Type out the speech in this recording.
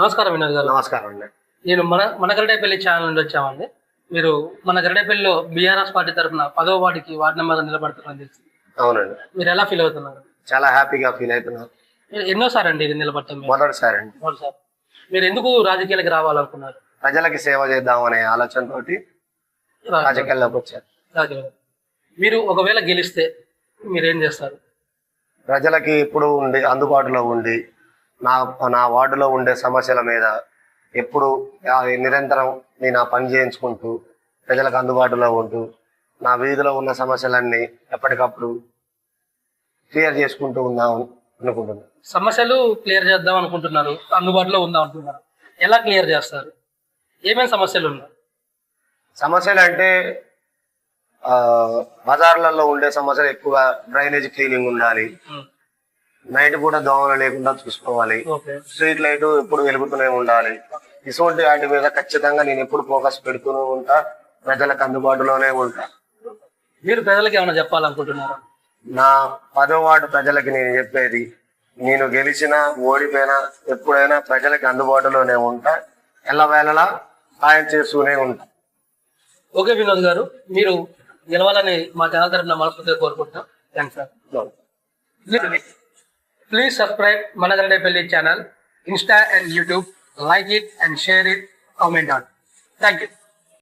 నమస్కారం వినోద్ గారు. నమస్కారం అండి. నేను మన మన గరడేపల్లి ఛానల్ నుండి వచ్చామండి. మీరు మన గరడేపల్లిలో బీఆర్ఎస్ పార్టీ తరఫున పదవ వార్డుకి వార్డు నెంబర్ నిలబడుతున్నారని తెలిసి. అవునండి. మీరు ఎలా ఫీల్ అవుతున్నారు? చాలా హ్యాపీగా ఫీల్ అవుతున్నాను మీరు ఎన్నోసారి అండి ఇది నిలబడతాం మొదటిసారి అండి సార్ మీరు ఎందుకు రాజకీయాలకు రావాలనుకున్నారు? ప్రజలకి సేవ చేద్దామనే ఆలోచనతోటి రాజకీయాల్లోకి వచ్చారు. మీరు ఒకవేళ గెలిస్తే మీరు ఏం చేస్తారు? ప్రజలకి ఎప్పుడు ఉండి అందుబాటులో ఉండి నా నా వార్డులో ఉండే సమస్యల మీద ఎప్పుడు నిరంతరం నేను ఆ పని చేయించుకుంటూ ప్రజలకు అందుబాటులో ఉంటూ నా వీధిలో ఉన్న సమస్యలన్నీ ఎప్పటికప్పుడు క్లియర్ చేసుకుంటూ ఉందాం అనుకుంటున్నాను సమస్యలు క్లియర్ చేద్దాం అనుకుంటున్నారు అందుబాటులో ఉందాం అంటున్నారు ఎలా క్లియర్ చేస్తారు? ఏమేమి సమస్యలు ఉన్నాయి? సమస్యలు అంటే బజార్లలో ఉండే సమస్యలు ఎక్కువ డ్రైనేజ్ క్లీనింగ్ ఉండాలి. నైట్ కూడా దోమలు లేకుండా చూసుకోవాలి. స్ట్రీట్ లైట్ ఎప్పుడు వెలుగుతూనే ఉండాలి. ఇటువంటి వాటి మీద ఖచ్చితంగా నేను ఎప్పుడు ఫోకస్ పెడుతూనే ఉంటా. ప్రజలకు అందుబాటులోనే ఉంటా. మీరు ప్రజలకు ఏమైనా చెప్పాలనుకుంటున్నారా? నా పదో వార్డు ప్రజలకి నేను చెప్పేది నేను గెలిచినా ఓడిపోయినా ఎప్పుడైనా ప్రజలకు అందుబాటులోనే ఉంటా. ఎల్లవేళలా సాయం చేస్తూనే ఉంటా. ఓకే వినోద్ గారు మీరు గెలవాలని మా ఛానల్ తరఫున మనస్ఫూర్తిగా కోరుకుంటున్నాం. Thanks sir. ప్లీజ్ సబ్స్క్రైబ్ మన Garadepalli channel Insta and YouTube like it and share it comment on thank you